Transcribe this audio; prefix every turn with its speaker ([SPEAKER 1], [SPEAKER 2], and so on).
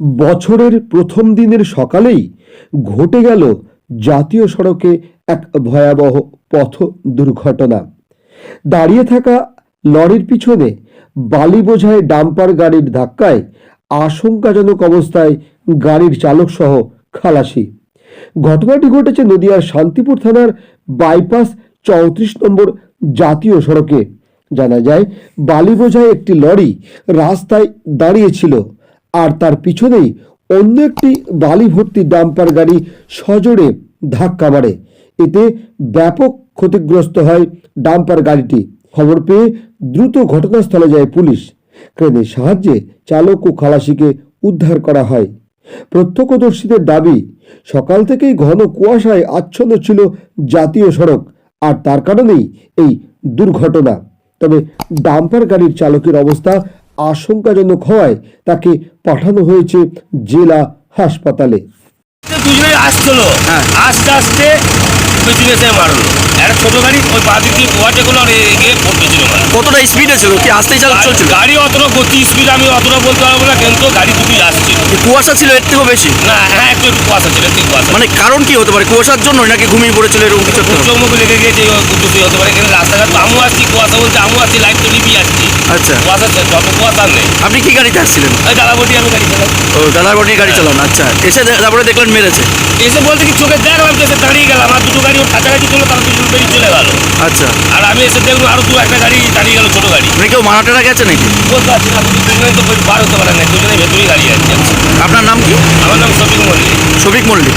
[SPEAKER 1] বছরের প্রথম দিনের সকালেই ঘটে গেল জাতীয় সড়কে এক ভয়াবহ পথ দুর্ঘটনা। দাঁড়িয়ে থাকা লরির পিছনে বালি বোঝায় ডাম্পার গাড়ির ধাক্কায় আশঙ্কাজনক অবস্থায় গাড়ির চালক সহ খালাসি। ঘটনাটি ঘটেছে নদিয়ার শান্তিপুর থানার বাইপাস চৌত্রিশ নম্বর জাতীয় সড়কে। জানা যায়, বালি বোঝায় একটি লরি রাস্তায় দাঁড়িয়েছিল। আর তার পিছনেই অন্য একটি বালি ভর্তি ডাম্পার গাড়ি সজোরে ধাক্কা মারে। এতে ব্যাপক ক্ষতিগ্রস্ত হয় ডাম্পার গাড়িটি। খবর পেয়ে দ্রুত ঘটনাস্থলে যায় পুলিশ। ক্রেনের সাহায্যে চালক ও খালাসিকে উদ্ধার করা হয়। প্রত্যক্ষদর্শীদের দাবি, সকাল থেকেই ঘন কুয়াশায় আচ্ছন্ন ছিল জাতীয় সড়ক, আর তার কারণেই এই দুর্ঘটনা। তবে ডাম্পার গাড়ির চালকের অবস্থা আশঙ্কাজনক হওয়ায় তাকে পাঠানো হয়েছে জেলা হাসপাতালে।
[SPEAKER 2] দুজনে আসছিল। আস্তে আস্তে পেছনে মারলো। একটা ছোট গাড়ি ওই পা দিক দিয়ে ওয়াটে গুলো এগিয়ে পড়তেছিল
[SPEAKER 3] কতটা স্পিডে ছিল? কি আসতেই চালক চলছিল?
[SPEAKER 2] গাড়ি অতটা গতি স্পিড আমি অতটা বলতে পারব না কিন্তু গাড়ি দুটোই আসছে।
[SPEAKER 3] কুয়াশা ছিল এর থেকেও বেশি?
[SPEAKER 2] না হ্যাঁ একটু একটু কুয়াশা ছিল একটু কুয়াশা।
[SPEAKER 3] মানে কারণ কি হতে পারে? কুয়াশার জন্য নাকি ঘুমিয়ে পড়েছিল এরকম কিছু
[SPEAKER 2] চোখ মুখ লেগে গিয়েছে দুটোই হতে পারে কিন্তু রাস্তাঘাট তো আমিও আসছি কুয়াশা বলতে আমিও আসছি লাইট তো নিবি।
[SPEAKER 3] আচ্ছা।
[SPEAKER 2] কুয়াশা যত কুয়াশা নেই।
[SPEAKER 3] আপনি কি গাড়িতে আসছিলেন?
[SPEAKER 2] ওই দাদাবটি আমি গাড়ি চালাই।
[SPEAKER 3] ও নিয়ে গাড়ি চালান আচ্ছা। এসে তারপরে দেখলেন মেরেছে।
[SPEAKER 2] এসে বলতে কি চোখে দেখলাম এসে দাঁড়িয়ে গেলাম। আর দুটো গাড়ি ওর কাছাকাছি ছিল তার পিছনে বেরিয়ে চলে গেল।
[SPEAKER 3] আচ্ছা।
[SPEAKER 2] আর আমি এসে দেখলাম আরও দু একটা গাড়ি দাঁড়িয়ে গেল ছোট গাড়ি।
[SPEAKER 3] মানে কেউ মারা টারা গেছে নাকি?
[SPEAKER 2] বলতে পারছি না দুজনে তো বার হতে পারে না দুজনে ভেতরেই দাঁড়িয়ে আছে।
[SPEAKER 3] আপনার নাম কি?
[SPEAKER 2] আমার নাম শফিক মল্লিক।
[SPEAKER 3] শফিক মল্লিক।